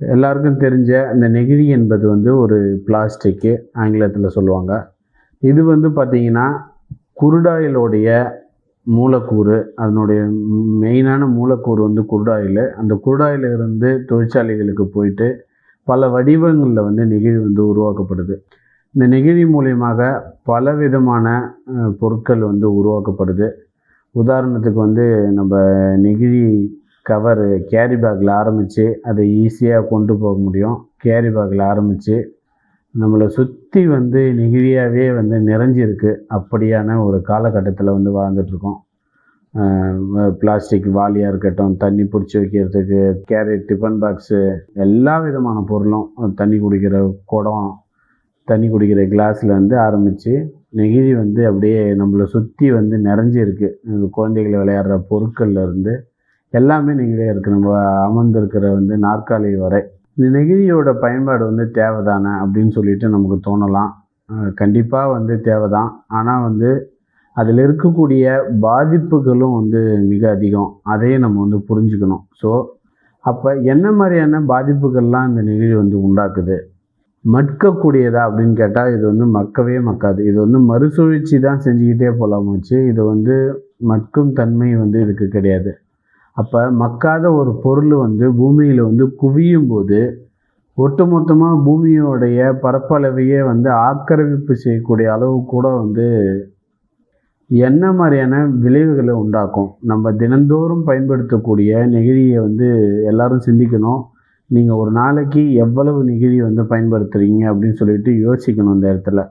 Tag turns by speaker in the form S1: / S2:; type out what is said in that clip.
S1: எல்லாருக்கும் தெரிஞ்ச இந்த நெகிழி என்பது வந்து ஒரு பிளாஸ்டிக்கு ஆங்கிலத்தில் சொல்லுவாங்க. இது வந்து பார்த்திங்கன்னா குருடாயிலுடைய மூலக்கூறு அதனுடைய மெயினான மூலக்கூறு வந்து குருடாயில். அந்த குருடாயில் இருந்து தொழிற்சாலைகளுக்கு போயிட்டு பல வடிவங்களில் வந்து நெகிழி வந்து உருவாக்கப்படுது. இந்த நெகிழி மூலியமாக பல விதமான பொருட்கள் வந்து உருவாக்கப்படுது. உதாரணத்துக்கு வந்து நம்ம நெகிழி கவரு கேரி பேக்கில் ஆரம்பித்து அதை ஈஸியாக கொண்டு போக முடியும். கேரி பேக்கில் ஆரம்பித்து நம்மளை சுற்றி வந்து நெகிழியாகவே வந்து நிறைஞ்சிருக்கு. அப்படியான ஒரு காலகட்டத்தில் வந்து வாழ்ந்துட்டுருக்கோம். பிளாஸ்டிக் வாலியாக இருக்கட்டும் தண்ணி பிடிச்சி வைக்கிறதுக்கு கேரட் டிஃபன் பாக்ஸு எல்லா விதமான பொருளும் தண்ணி குடிக்கிற குடம் தண்ணி குடிக்கிற கிளாஸ்லேருந்து ஆரம்பித்து நெகிழி வந்து அப்படியே நம்மளை சுற்றி வந்து நிறைஞ்சிருக்கு. இந்த குழந்தைகள் விளையாடுற பொருட்கள்லேருந்து இருந்து எல்லாமே நெகிழியாக இருக்குது நம்ம அமர்ந்திருக்கிற வந்து நாற்காலி வரை. இந்த நெகிழியோட பயன்பாடு வந்து தேவைதானே அப்படின்னு சொல்லிட்டு நமக்கு தோணலாம். கண்டிப்பாக வந்து தேவைதான். ஆனால் வந்து அதில் இருக்கக்கூடிய பாதிப்புகளும் வந்து மிக அதிகம். அதையும் நம்ம வந்து புரிஞ்சுக்கணும். ஸோ அப்போ என்ன மாதிரியான பாதிப்புகள்லாம் இந்த நெகிழி வந்து உண்டாக்குது? மட்கக்கூடியதா அப்படின்னு கேட்டால் இது வந்து மக்கவே மக்காது இது வந்து மறுசுழற்சி தான் செஞ்சுக்கிட்டே போகலாமாச்சு இது வந்து மட்கும் தன்மை வந்து இதுக்கு கிடையாது. அப்போ மக்காத ஒரு பொருள் வந்து பூமியில் வந்து குவியும் போது ஒட்டுமொத்தமாக பூமியோடைய பரப்பளவையே வந்து ஆக்கிரமிப்பு செய்யக்கூடிய அளவு கூட வந்து என்ன மாதிரியான விளைவுகளை உண்டாக்கும்? நம்ம தினந்தோறும் பயன்படுத்தக்கூடிய நெகிழியை வந்து எல்லாரும் சிந்திக்கணும். நீங்கள் ஒரு நாளைக்கு எவ்வளவு நெகிழி வந்து பயன்படுத்துகிறீங்க அப்படின்னு சொல்லிட்டு யோசிக்கணும் இந்த இடத்துல.